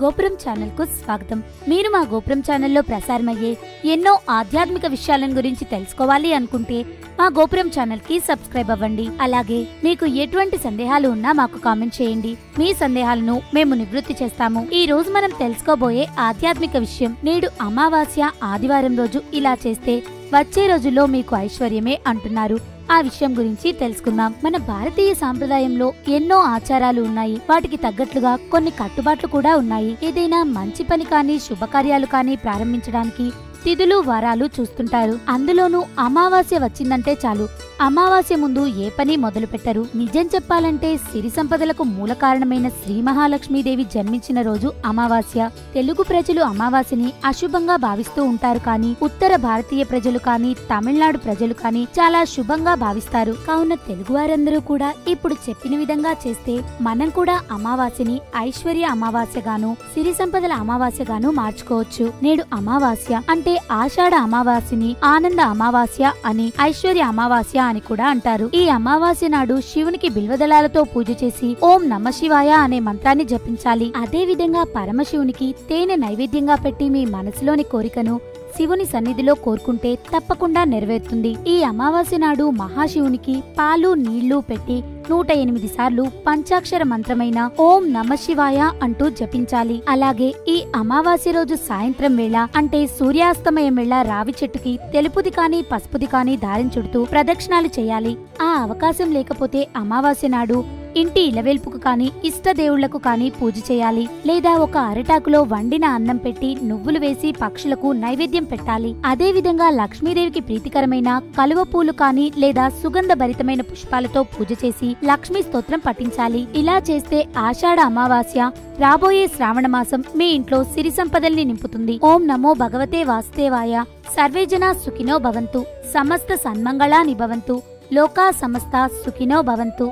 గోపురం ఛానల్కు స్వాగతం. మీరు మా గోపురం ఛానల్లో ప్రసారమయ్యే ఎన్నో ఆధ్యాత్మిక విషయాలను గురించి తెలుసుకోవాలి అనుకుంటే మా గోపురం ఛానల్కి సబ్స్క్రైబ్ అవ్వండి. అలాగే మీకు ఎటువంటి సందేహాలు ఉన్నా మాకు కామెంట్ చేయండి. మీ సందేహాలను మేము నివృత్తి చేస్తాము. ఈ రోజు మనం తెలుసుకోబోయే ఆధ్యాత్మిక విషయం నేడు అమావాస్య ఆదివారం రోజు ఇలా చేస్తే వచ్చే రోజుల్లో మీకు ఐశ్వర్యమే అంటున్నారు. ఆ విషయం గురించి తెలుసుకుందాం. మన భారతీయ సాంప్రదాయంలో ఎన్నో ఆచారాలు ఉన్నాయి. వాటికి తగ్గట్లుగా కొన్ని కట్టుబాట్లు కూడా ఉన్నాయి. ఏదైనా మంచి పని కానీ శుభకార్యాలు కానీ ప్రారంభించడానికి తిథులు వారాలు చూస్తుంటారు. అందులోనూ అమావాస్య వచ్చిందంటే చాలు. అమావాస్య ముందు ఏ పని మొదలుపెట్టరు. నిజం చెప్పాలంటే సిరి సంపదలకు మూల కారణమైన శ్రీ మహాలక్ష్మీదేవి జన్మించిన రోజు అమావాస్య. తెలుగు ప్రజలు అమావాస్యని అశుభంగా భావిస్తూ ఉంటారు కానీ ఉత్తర భారతీయ ప్రజలు కానీ తమిళనాడు ప్రజలు కానీ చాలా శుభంగా భావిస్తారు. కావున తెలుగు వారందరూ కూడా ఇప్పుడు చెప్పిన విధంగా చేస్తే మనం కూడా అమావాస్యని ఐశ్వర్య అమావాస్యగాను సిరి సంపదల అమావాస్యగాను మార్చుకోవచ్చు. నేడు అమావాస్య అంటే ఆషాఢ అమావాస్యని ఆనంద అమావాస్య అని ఐశ్వర్య అమావాస్య అని కూడా అంటారు. ఈ అమావాస్య నాడు శివునికి బిల్వదళాలతో పూజ చేసి ఓం నమ శివాయ అనే మంత్రాన్ని జపించాలి. అదే విధంగా పరమశివునికి తేనె నైవేద్యంగా పెట్టి మీ మనసులోని కోరికను శివుని సన్నిధిలో కోరుకుంటే తప్పకుండా నెరవేరుతుంది. ఈ అమావాస్య నాడు మహాశివునికి పాలు నీళ్ళు పెట్టి నూట ఎనిమిది సార్లు పంచాక్షర మంత్రమైన ఓం నమ శివాయ అంటూ జపించాలి. అలాగే ఈ అమావాస్య రోజు సాయంత్రం వేళ అంటే సూర్యాస్తమయం వేళ రావి చెట్టుకి తెలుపుది కాని పసుపుది కాని దారిని చుడుతూ ప్రదక్షిణాలు చేయాలి. ఆ అవకాశం లేకపోతే అమావాస్య నాడు ఇంటి ఇలవేల్పుకు కానీ ఇష్ట కానీ పూజ చేయాలి. లేదా ఒక అరిటాకులో వండిన అన్నం పెట్టి నువ్వులు వేసి పక్షులకు నైవేద్యం పెట్టాలి. అదే విధంగా లక్ష్మీదేవికి ప్రీతికరమైన కలువ పూలు కానీ లేదా సుగంధ భరితమైన పుష్పాలతో పూజ చేసి లక్ష్మీ స్తోత్రం పఠించాలి. ఇలా చేస్తే ఆషాఢ అమావాస్య రాబోయే శ్రావణ మాసం మీ ఇంట్లో సిరి సంపదల్ని నింపుతుంది. ఓం నమో భగవతే వాసుదేవాయ. సర్వేజన సుఖినో భవంతు. సమస్త సన్మంగళాని భవంతు. లోకా సమస్త సుఖినో భవంతు.